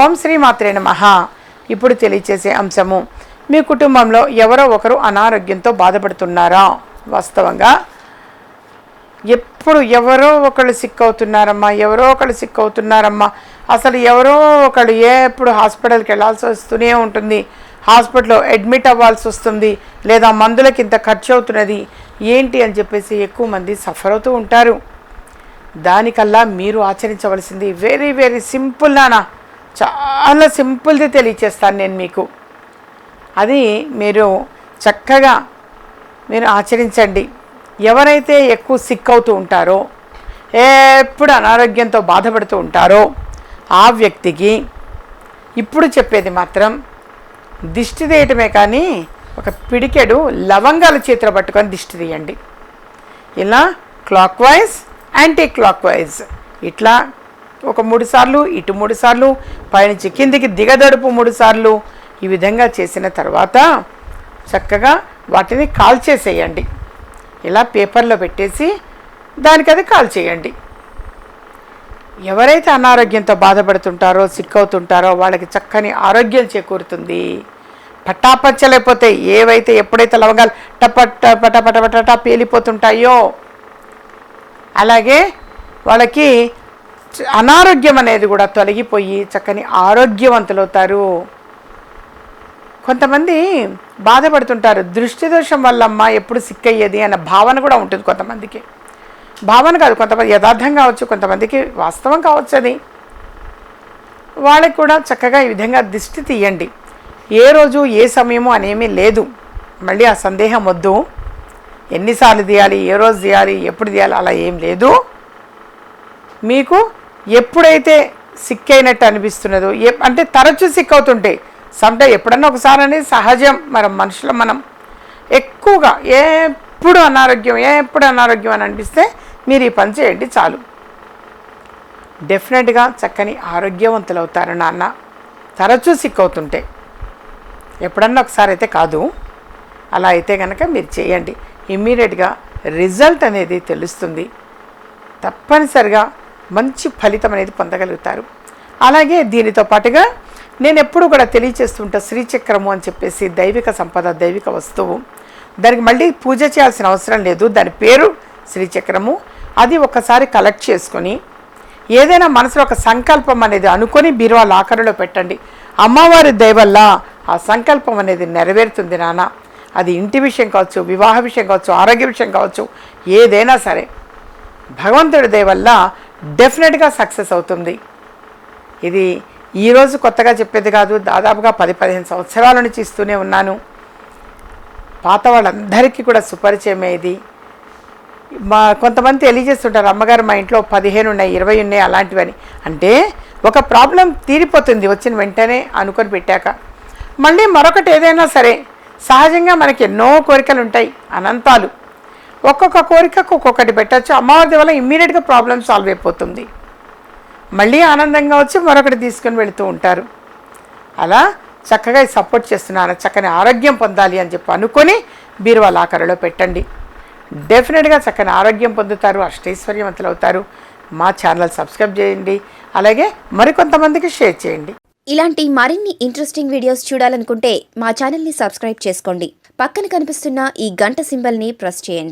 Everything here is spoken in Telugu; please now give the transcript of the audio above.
ఓం శ్రీ మాత్రే నమః. ఇప్పుడు తెలియచేసే అంశము మీ కుటుంబంలో ఎవరో ఒకరు అనారోగ్యంతో బాధపడుతున్నారా? వాస్తవంగా ఎప్పుడు ఎవరో ఒకళ్ళు సిక్ అవుతున్నారమ్మా ఎవరో ఒకళ్ళు సిక్ అవుతున్నారమ్మా అసలు ఎవరో ఒకళ్ళు ఎప్పుడు హాస్పిటల్కి వెళ్ళాల్సి వస్తూనే ఉంటుంది. హాస్పిటల్లో అడ్మిట్ అవ్వాల్సి వస్తుంది. లేదా మందులకి ఇంత ఖర్చు అవుతున్నది. ఏంటి అని చెప్పేసి ఎక్కువ మంది సఫర్ అవుతూ ఉంటారు. దానికల్లా మీరు ఆచరించవలసింది వెరీ వెరీ సింపుల్ నానా చాలా సింపుల్ది తెలియచేస్తాను నేను మీకు. అది మీరు చక్కగా మీరు ఆచరించండి. ఎవరైతే ఎక్కువ సిక్ అవుతూ ఉంటారో ఎప్పుడు అనారోగ్యంతో బాధపడుతూ ఉంటారో ఆ వ్యక్తికి ఇప్పుడు చెప్పేది మాత్రం దిష్టి తీయటమే కానీ ఒక పిడికెడు లవంగాల చేతిలో పట్టుకొని దిష్టి తీయండి. ఇలా clockwise anti clock wise. ఇట్లా ఒక మూడు సార్లు ఇటు మూడు సార్లు పైనుంచి కిందికి దిగదడుపు మూడు సార్లు ఈ విధంగా చేసిన తర్వాత చక్కగా వాటిని కాల్చేసేయండి ఇలా పేపర్లో పెట్టేసి దానికి అది కాల్చేయండి ఎవరైతే అనారోగ్యంతో బాధపడుతుంటారో సిక్ అవుతుంటారో వాళ్ళకి చక్కని ఆరోగ్యం చేకూరుతుంది. పట్టాపచ్చలేకపోతే ఏవైతే ఎప్పుడైతే లవంగాలు టప టప టప టప పేలిపోతుంటాయో అలాగే వాళ్ళకి అనారోగ్యం అనేది కూడా తొలగిపోయి చక్కని ఆరోగ్యవంతులవుతారు. కొంతమంది బాధపడుతుంటారు. దృష్టి దోషం వల్లమ్మా ఎప్పుడు సిక్ అయ్యేది అన్న భావన కూడా ఉంటుంది కొంతమందికి. భావన కాదు కొంతమంది యథార్థం కావచ్చు కొంతమందికి వాస్తవం కావచ్చు అది. వాళ్ళకి కూడా చక్కగా ఈ విధంగా దిష్టి తీయండి. ఏ రోజు ఏ సమయము అనేమీ లేదు. మళ్ళీ ఆ సందేహం వద్దు. ఎన్నిసార్లు తీయాలి ఏ రోజు తీయాలి ఎప్పుడు తీయాలి అలా ఏం లేదు. మీకు ఎప్పుడైతే సిక్ అయినట్టు అనిపిస్తున్నదో ఎప్- అంటే తరచూ సిక్ అవుతుంటే సమ్టై ఎప్పుడన్నా ఒకసారి అనేది సహజం. మరి మనుషులు మనం ఎక్కువగా ఎప్పుడు అనారోగ్యం ఎప్పుడు అనారోగ్యం అని అనిపిస్తే మీరు ఈ పని చేయండి చాలు. డెఫినెట్గా చక్కని ఆరోగ్యవంతులు అవుతారు నాన్న. తరచూ సిక్ అవుతుంటే ఎప్పుడన్నా ఒకసారి అయితే కాదు. అలా అయితే కనుక మీరు చేయండి. ఇమ్మీడియట్గా రిజల్ట్ అనేది తెలుస్తుంది. తప్పనిసరిగా మంచి ఫలితం అనేది పొందగలుగుతారు. అలాగే దీనితో పాటుగా నేను ఎప్పుడు కూడా తెలియచేస్తుంటా శ్రీచక్రము అని చెప్పేసి దైవిక సంపద దైవిక వస్తువు. దానికి మళ్ళీ పూజ చేయాల్సిన అవసరం లేదు. దాని పేరు శ్రీచక్రము. అది ఒకసారి కలెక్ట్ చేసుకొని ఏదైనా మనసులో ఒక సంకల్పం అనేది అనుకొని బీరువా లాకరులో పెట్టండి. అమ్మవారి దయవల్ల ఆ సంకల్పం అనేది నెరవేరుతుంది నాన్న అది ఇంటి విషయం కావచ్చు వివాహ విషయం కావచ్చు ఆరోగ్య విషయం కావచ్చు ఏదైనా సరే. భగవంతుడి దయవల్ల డెఫినెట్గా సక్సెస్ అవుతుంది. ఇది ఈరోజు కొత్తగా చెప్పేది కాదు దాదాపుగా పది పదిహేను సంవత్సరాల నుంచి ఇస్తూనే ఉన్నాను. పాత వాళ్ళందరికీ కూడా సుపరిచయమే ఇది. మా కొంతమంది తెలియజేస్తుంటారు అమ్మగారు మా ఇంట్లో పదిహేను ఉన్నాయి ఇరవై ఉన్నాయి అలాంటివని. అంటే ఒక ప్రాబ్లం తీరిపోతుంది వచ్చిన వెంటనే అనుకొని పెట్టాక. మళ్ళీ మరొకటి ఏదైనా సరే సహజంగా మనకి ఎన్నో కోరికలు ఉంటాయి అనంతాలు. ఒక్కొక్క కోరికకు ఒక్కొక్కటి పెట్టచ్చు. అమ్మవారి వల్ల ఇమ్మీడియట్గా ప్రాబ్లం సాల్వ్ అయిపోతుంది. మళ్ళీ ఆనందంగా వచ్చి మరొకటి తీసుకొని వెళుతూ ఉంటారు. అలా చక్కగా సపోర్ట్ చేస్తున్నాను. చక్కని ఆరోగ్యం పొందాలి అని చెప్పి అనుకొని బీరువా లాకరలో పెట్టండి. డెఫినెట్గా చక్కని ఆరోగ్యం పొందుతారు అష్టైశ్వర్యవంతులు అవుతారు. మా ఛానల్ సబ్స్క్రైబ్ చేయండి. అలాగే మరికొంతమందికి షేర్ చేయండి. ఇలాంటి మరిన్ని ఇంట్రెస్టింగ్ వీడియోస్ చూడాలనుకుంటే మా ఛానల్ని సబ్స్క్రైబ్ చేసుకోండి. పక్కన కనిపిస్తున్న ఈ గంట సింబల్ని ప్రెస్ చేయండి.